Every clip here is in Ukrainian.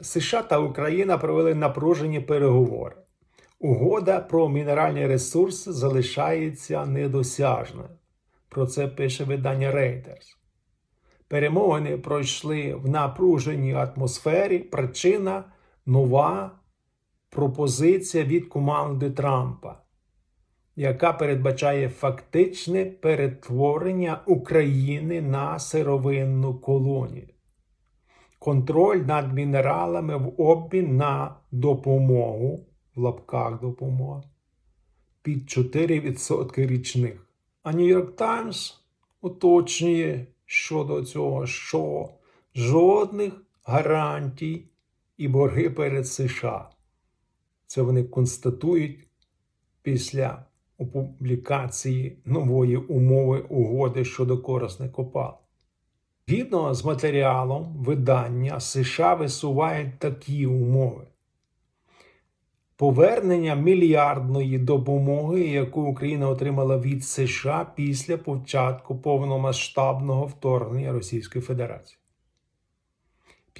США та Україна провели напружені переговори. Угода про мінеральні ресурси залишається недосяжною. Про це пише видання Reuters. Перемовини пройшли в напруженій атмосфері. Причина нова пропозиція від команди Трампа, яка передбачає фактичне перетворення України на сировинну колонію. Контроль над мінералами в обмін на допомогу в лапках допомога під 4% річних. А York Times уточнює щодо цього, що жодних гарантій і борги перед США. Це вони констатують після опублікації нової умови угоди щодо корисних копалин. Згідно з матеріалом видання США висувають такі умови. Повернення мільярдної допомоги, яку Україна отримала від США після початку повномасштабного вторгнення Російської Федерації.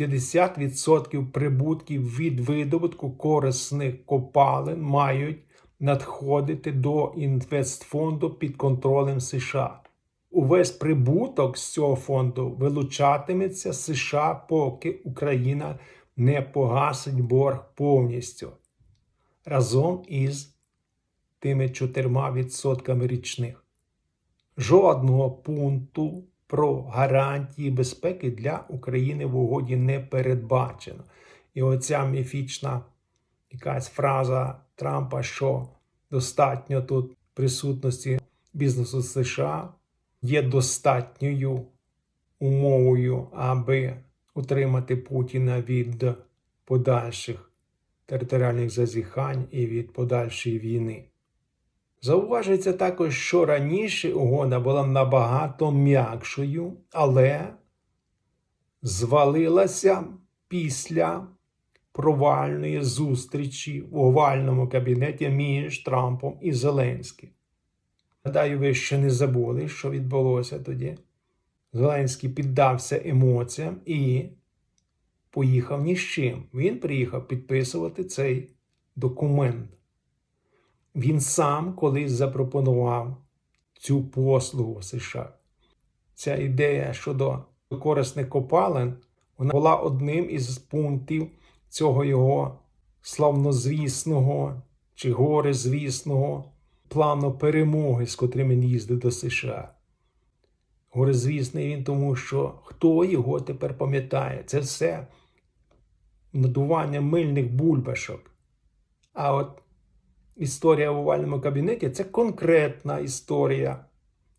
50% прибутків від видобутку корисних копалин мають надходити до інвестфонду під контролем США. Увесь прибуток з цього фонду вилучатиметься США, поки Україна не погасить борг повністю разом із тими 4% річних. Жодного пункту про гарантії безпеки для України в угоді не передбачено. І оця міфічна якась фраза Трампа, що достатньо тут присутності бізнесу США, є достатньою умовою, аби утримати Путіна від подальших територіальних зазіхань і від подальшої війни. Зауважується також, що раніше угода була набагато м'якшою, але звалилася після провальної зустрічі в овальному кабінеті між Трампом і Зеленським. Гадаю, ви ще не забули, що відбулося тоді. Зеленський піддався емоціям і поїхав ні з чим. Він приїхав підписувати цей документ. Він сам колись запропонував цю послугу США. Ця ідея щодо корисних копалин вона була одним із пунктів цього його славнозвісного чи горизвісного плану перемоги, з котрим він їздив до США. Горизвісний він, тому що хто його тепер пам'ятає? Це все надування мильних бульбашок. А от історія в овальному кабінеті це конкретна історія,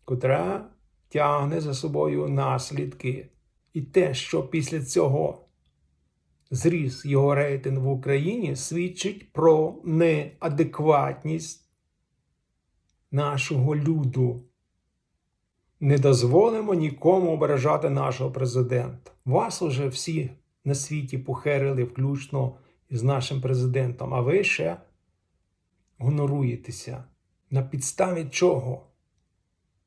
котра тягне за собою наслідки. І те, що після цього зріс його рейтинг в Україні, свідчить про неадекватність нашого люду. Не дозволимо нікому ображати нашого президента. Вас уже всі на світі похерили, включно із нашим президентом, а ви ще гоноруєтеся. На підставі чого?